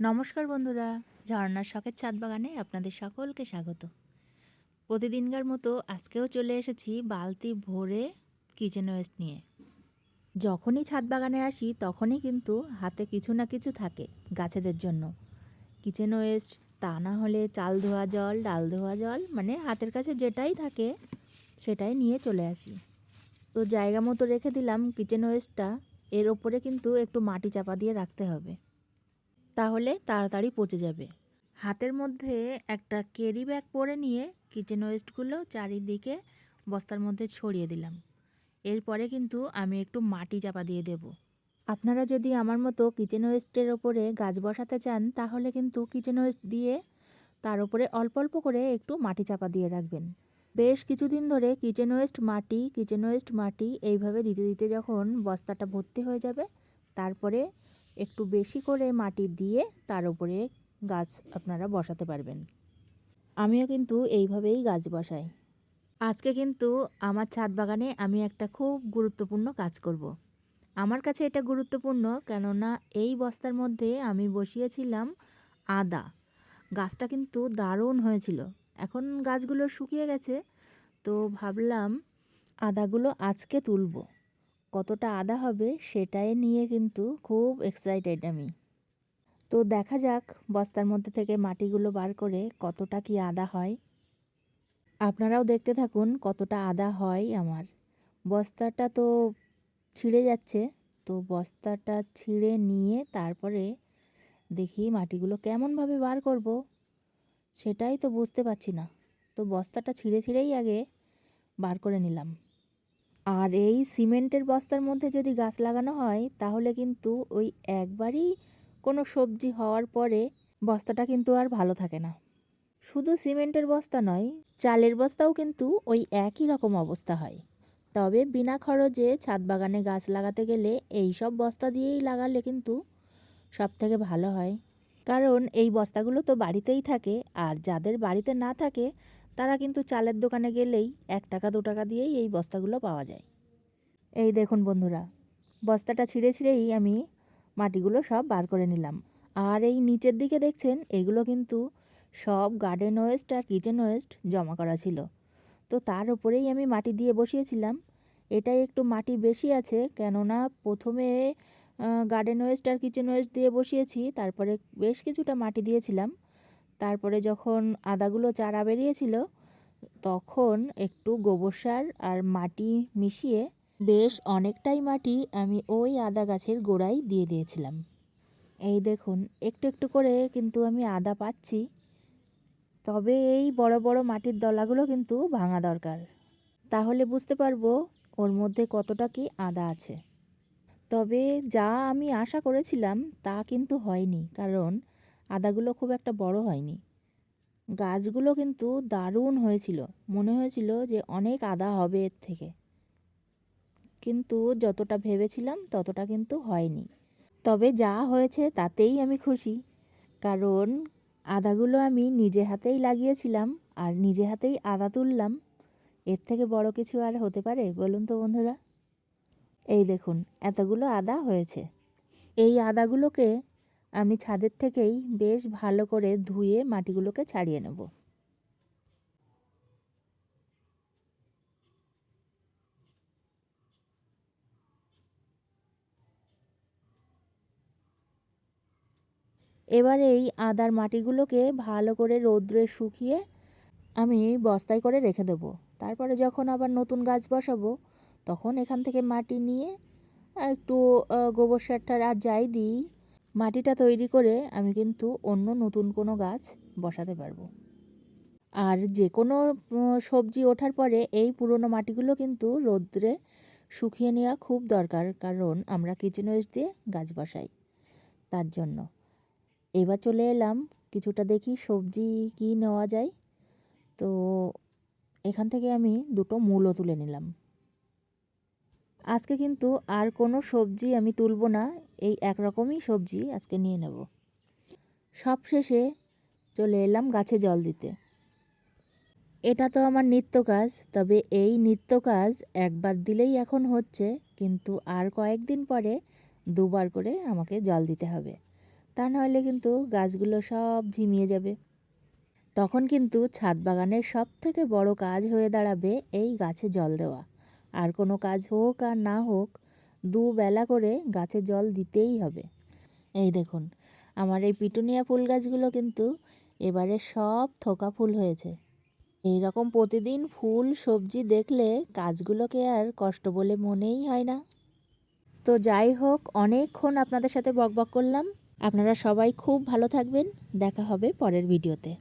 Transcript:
নমস্কার বন্ধুরা, ঝর্ণার শখের ছাদ বাগানে আপনাদের সকলকে স্বাগত। প্রতিদিনকার মতো আজকেও চলে এসেছি বালতি ভরে কিচেন ওয়েস্ট নিয়ে। যখনই ছাদ বাগানে আসি, তখনই কিন্তু হাতে কিছু না কিছু থাকে গাছেদের জন্য। কিচেন ওয়েস্ট তা না হলে চাল ধোয়া জল, ডাল ধোয়া জল মানে হাতের কাছে যেটাই থাকে সেটাই নিয়ে চলে আসি। তো জায়গা মতো রেখে দিলাম কিচেন ওয়েস্টটা এর ওপরে কিন্তু একটু মাটি চাপা দিয়ে রাখতে হবে। তাহলে তাড়াতাড়ি পচে যাবে। হাতের মধ্যে একটা ক্যারি ব্যাগ পরে নিয়ে কিচেন ওয়েস্টগুলো চারিদিকে বস্তার মধ্যে ছড়িয়ে দিলাম। এরপরে কিন্তু আমি একটু মাটি চাপা দিয়ে দেব। আপনারা যদি আমার মতো কিচেন ওয়েস্টের ওপরে গাছ বসাতে চান তাহলে কিন্তু কিচেন ওয়েস্ট দিয়ে তার উপরে অল্প অল্প করে একটু মাটি চাপা দিয়ে রাখবেন। বেশ কিছুদিন ধরে কিচেন ওয়েস্ট মাটি কিচেন ওয়েস্ট মাটি এইভাবে দিতে দিতে যখন বস্তাটা ভর্তি হয়ে যাবে তারপরে একটু বেশি করে মাটি দিয়ে তার উপরে গাছ আপনারা বসাতে পারবেন। আমিও কিন্তু এইভাবেই গাছ বসাই। আজকে কিন্তু আমার ছাদ বাগানে আমি একটা খুব গুরুত্বপূর্ণ কাজ করব। আমার কাছে এটা গুরুত্বপূর্ণ কেননা এই বস্তার মধ্যে আমি বসিয়েছিলাম আদা। গাছটা কিন্তু দারুণ হয়েছিল। এখন গাছগুলো শুকিয়ে গেছে, তো ভাবলাম আদাগুলো আজকে তুলবো। কতটা আদা হবে সেটাই নিয়ে কিন্তু খুব এক্সাইটেড আমি। তো দেখা যাক বস্তার মধ্যে থেকে মাটিগুলো বার করে কতটা কি আদা হয়। আপনারাও দেখতে থাকুন কতটা আদা হয় আমার। বস্তাটা তো ছিঁড়ে যাচ্ছে, তো বস্তাটা ছিঁড়ে নিয়ে তারপরে দেখি মাটিগুলো কেমনভাবে বার করব, সেটাই তো বুঝতে পারছি না। তো বস্তাটা ছিঁড়ে ছিঁড়েই আগে বার করে নিলাম। আর এই সিমেন্টের বস্তার মধ্যে যদি গাছ লাগানো হয়, তাহলে কিন্তু ওই একবারই কোনো সবজি হওয়ার পরে বস্তাটা কিন্তু আর ভালো থাকে না। শুধু সিমেন্টের বস্তা নয়, চালের বস্তাও কিন্তু ওই একই রকম অবস্থা হয়। তবে বিনা খরচে ছাদ বাগানে গাছ লাগাতে গেলে এই সব বস্তা দিয়েই লাগালে কিন্তু সব থেকে ভালো হয়। কারণ এই বস্তাগুলো তো বাড়িতেই থাকে, আর যাদের বাড়িতে না থাকে তারা কিন্তু চালের দোকানে গেলেই এক টাকা, দু টাকা দিয়েই এই বস্তাগুলো পাওয়া যায়। এই দেখুন বন্ধুরা, বস্তাটা ছিঁড়ে ছিঁড়েই আমি মাটিগুলো সব বার করে নিলাম। আর এই নিচের দিকে দেখছেন, এগুলো কিন্তু সব গার্ডেন ওয়েস্ট আর কিচেন ওয়েস্ট জমা করা ছিল। তো তার উপরেই আমি মাটি দিয়ে বসিয়েছিলাম। এটাই একটু মাটি বেশি আছে, কেননা প্রথমে গার্ডেন ওয়েস্ট আর কিচেন ওয়েস্ট দিয়ে বসিয়েছি, তারপরে বেশ কিছুটা মাটি দিয়েছিলাম। তারপরে যখন আদাগুলো চারা বেরিয়েছিল, তখন একটু গোবর সার আর মাটি মিশিয়ে বেশ অনেকটাই মাটি আমি ওই আদা গাছের গোড়ায় দিয়ে দিয়েছিলাম। এই দেখুন, একটু একটু করে কিন্তু আমি আদা পাচ্ছি। তবে এই বড় বড় মাটির দলাগুলো কিন্তু ভাঙা দরকার। তাহলে বুঝতে পারব ওর মধ্যে কতটা কি আদা আছে। তবে যা আমি আশা করেছিলাম তা কিন্তু হয়নি, কারণ আদাগুলো খুব একটা বড় হয়নি। গাছগুলো কিন্তু দারুণ হয়েছিল। মনে হয়েছিল যে অনেক আদা হবে এর থেকে। কিন্তু যতটা ভেবেছিলাম ততটা কিন্তু হয়নি। তবে যা হয়েছে তাতেই আমি খুশি। কারণ আদাগুলো আমি নিজে হাতেই লাগিয়েছিলাম আর নিজে হাতেই আদা তুললাম। এর থেকে বড় কিছু আর হতে পারে, বলুন তো বন্ধুরা? এই দেখুন, এতগুলো আদা হয়েছে। এই আদাগুলোকে আমি ছাদের থেকেই বেশ ভালো করে ধুয়ে মাটিগুলোকে ছাড়িয়ে নেব। এবার এই আদার মাটিগুলোকে ভালো করে রৌদ্রে শুকিয়ে আমি বস্তায় করে রেখে দেব। তারপরে যখন আবার নতুন গাছ বসাবো, তখন এখান থেকে মাটি নিয়ে একটু গোবর সারটার আর যাই দিই। মাটিটা তৈরি করে আমি কিন্তু অন্য নতুন কোনো গাছ বসাতে পারব। আর যে কোনো সবজি ওঠার পরে এই পুরনো মাটিগুলো কিন্তু রৌদ্রে শুকিয়ে নেওয়া খুব দরকার, কারণ আমরা কিচেন ওয়েস্ট দিয়ে গাছ বসাই তার জন্য। এবার চলে এলাম, কিছুটা দেখি সবজি কি নেওয়া যায়। তো এখান থেকে আমি দুটো মূলও তুলে নিলাম। আজকে কিন্তু আর কোনো সবজি আমি তুলব না, এই একরকমই সবজি আজকে নিয়ে নেব। সব শেষে চলে এলাম গাছে জল দিতে। এটা তো আমার নিত্য কাজ, তবে এই নিত্য কাজ একবার দিলেই এখন হচ্ছে, কিন্তু আর কয়েকদিন পরে দুবার করে আমাকে জল দিতে হবে। তা নাহলে কিন্তু গাছগুলো সব ঝিমিয়ে যাবে। তখন কিন্তু ছাদ বাগানের সব থেকে বড় কাজ হয়ে দাঁড়াবে এই গাছে জল দেওয়া। আর কোনো কাজ হোক আর না হোক, দুবেলা করে গাছে জল দিতেই হবে। এই দেখুন, আমার এই পিটুনিয়া ফুল গাছগুলো কিন্তু এবারে সব থোকা ফুল হয়েছে। এই রকম প্রতিদিন ফুল, সবজি দেখলে কাজগুলোকে আর কষ্ট বলে মনেই হয় না। তো যাই হোক, অনেকক্ষণ আপনাদের সাথে বকবক করলাম। আপনারা সবাই খুব ভালো থাকবেন। দেখা হবে পরের ভিডিওতে।